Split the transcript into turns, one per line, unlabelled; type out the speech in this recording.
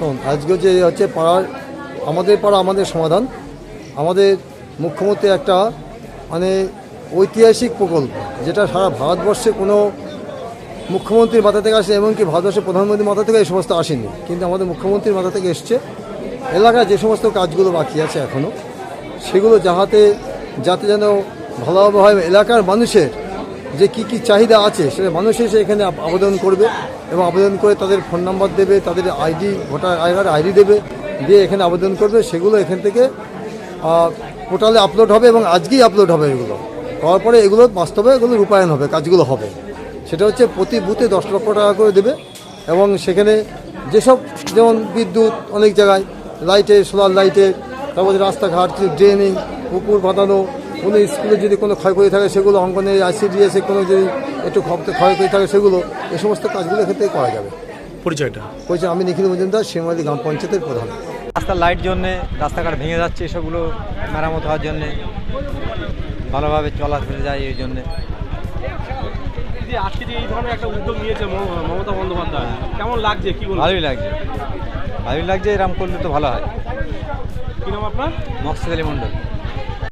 শোন আজকে যে হচ্ছে পাড়ার, আমাদের পাড়া আমাদের সমাধান। আমাদের মুখ্যমন্ত্রী একটা মানে ঐতিহাসিক প্রকল্প, যেটা সারা ভারতবর্ষে কোনো মুখ্যমন্ত্রীর মাথা থেকে আসে এমনকি ভারতবর্ষের প্রধানমন্ত্রীর মাথা থেকে এই সমস্ত আসেনি। কিন্তু আমাদের মুখ্যমন্ত্রীর মাথা থেকে এসছে। এলাকায় যে সমস্ত কাজগুলো বাকি আছে এখনও সেগুলো যাহাতে, যাতে যেন ভালোভাবে হয়, এলাকার মানুষের যে কি কি চাহিদা আছে সেটা মানুষ এসে এখানে আবেদন করবে এবং আবেদন করে তাদের ফোন নাম্বার দেবে, তাদের আইডি ভোটার আইডি আইডি দেবে, দিয়ে এখানে আবেদন করবে, সেগুলো এখান থেকে পোর্টালে আপলোড হবে এবং আজকেই আপলোড হবে এগুলো। হওয়ার পরে এগুলো বাস্তবে এগুলো রূপায়ণ হবে, কাজগুলো হবে। সেটা হচ্ছে প্রতি বুথে দশ লক্ষ টাকা করে দেবে এবং সেখানে যেসব যেমন বিদ্যুৎ অনেক জায়গায় লাইটে সোলার লাইটে তারপরে রাস্তাঘাট ড্রেনিং পুকুর বাঁধানো কোনো স্কুলে যদি কোনো ক্ষয়ক্ষতি থাকে সেগুলো অঙ্কনে আইসিডিএসে কোনো যদি একটু ক্ষত- ক্ষয়ক্ষতি থাকে সেগুলো এ সমস্ত কাজগুলো ক্ষেত্রে করা যাবে।
পরিচয়টা?
পরিচয় আমি নিখিল মজুমদার শিমালি গ্রাম পঞ্চায়েতের প্রধান।
রাস্তার লাইট জন্যে রাস্তাঘাট ভেঙে যাচ্ছে এসবগুলো মেরামত হওয়ার জন্যে ভালোভাবে চলাচলে যায় এই জন্যে।
যে আজকে যে এই ধরনের একটা উদ্যোগ নিয়েছে মমতা বন্দ্যোপাধ্যায় কেমন লাগছে? কি বলব
ভালোই লাগছে। ভালোই লাগছে এরকম করলে তো ভালো হয়।
কি নাম আপনার?
মকসুদ আলী মণ্ডল।